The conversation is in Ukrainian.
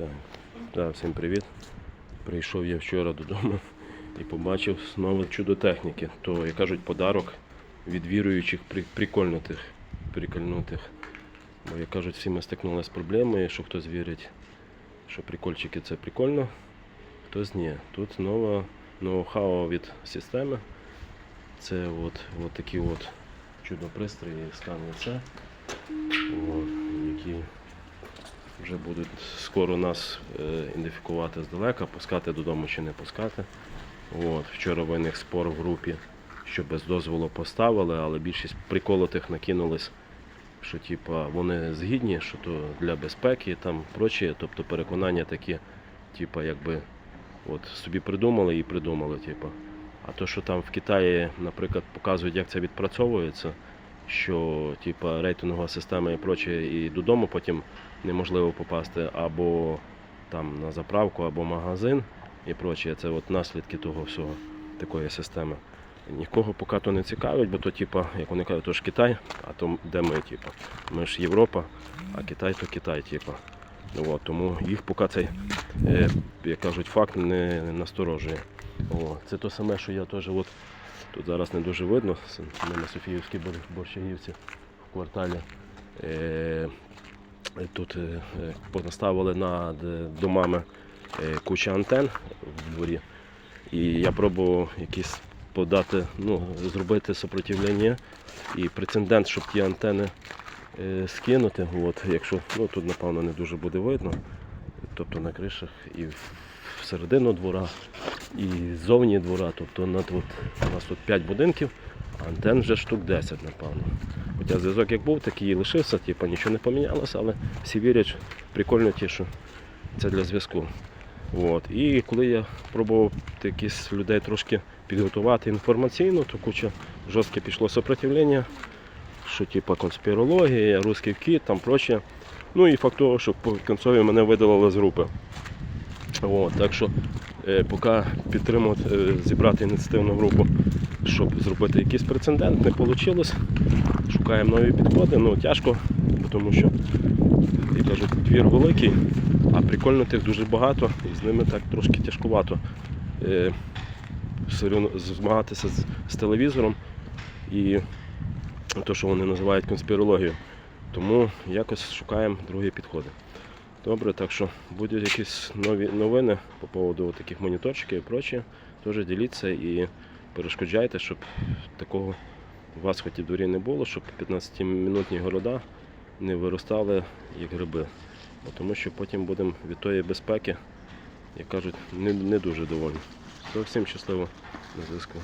Так, так, всім привіт. Прийшов я вчора додому і побачив знову чудо техніки. То, як кажуть, подарок від віруючих прикольнутих. прикольнутих. Бо, як кажуть, всі ми стикнулися з проблемою, що хтось вірить, що прикольчики це прикольно, хтось ні. Тут нова ноу-хау від системи. Це от, от такі от чудо пристрої, скан лице, які вже будуть скоро нас е, ідентифікувати здалека, пускати додому чи не пускати. От, вчора виник спор в групі, що без дозволу поставили, але більшість приколотих накинулись, що типа, вони згідні, що то для безпеки там прочі, тобто переконання такі, типа, якби от, собі придумали і придумали. Типа. А то, що там в Китаї, наприклад, показують, як це відпрацьовується, що типа, рейтингова система і проче, і додому потім неможливо попасти або там на заправку, або магазин і проче. Це от наслідки того всього, такої системи. Нікого поки то не цікавить, бо то, типа, як вони кажуть, то ж Китай, а то де ми, типа. Ми ж Європа, а Китай то Китай, типа. От, тому їх поки цей, е, як кажуть, факт не, насторожує. О, це то саме, що я теж от, тут зараз не дуже видно. Ми на Софіївській Борщагівці в кварталі. Е, Тут е, е, над е, домами е, куча антен в дворі. І я пробував якісь подати, ну, зробити сопротивлення і прецедент, щоб ті антени е, скинути. От, якщо ну, тут, напевно, не дуже буде видно. Тобто на кришах і всередину двора, і ззовні двора. Тобто над, от, у нас тут 5 будинків, антен вже штук 10, напевно. Хоча зв'язок як був, такий і лишився, типу, нічого не помінялося, але всі вірять, прикольно ті, що це для зв'язку. От. І коли я пробував якісь людей трошки підготувати інформаційно, то куча жорстке пішло сопротивлення, що типу конспірологія, русський кіт, там проче. Ну і факт того, що по кінцові мене видалили з групи. От, так що поки підтримувати, е, зібрати ініціативну групу, щоб зробити якийсь прецедент, не вийшло. Шукаємо нові підходи, ну тяжко, тому що, як кажуть, двір великий, а прикольно тих дуже багато, і з ними так трошки тяжкувато е, змагатися з, з телевізором і те, що вони називають конспірологією. Тому якось шукаємо другі підходи. Добре, так що будуть якісь нові новини по поводу таких моніторчиків і прочее, теж діліться і перешкоджайте, щоб такого у вас хоч і в не було, щоб 15-минутні города не виростали як гриби. Бо Тому що потім будемо від тої безпеки, як кажуть, не, не дуже довольні. То всім щасливо на зв'язку.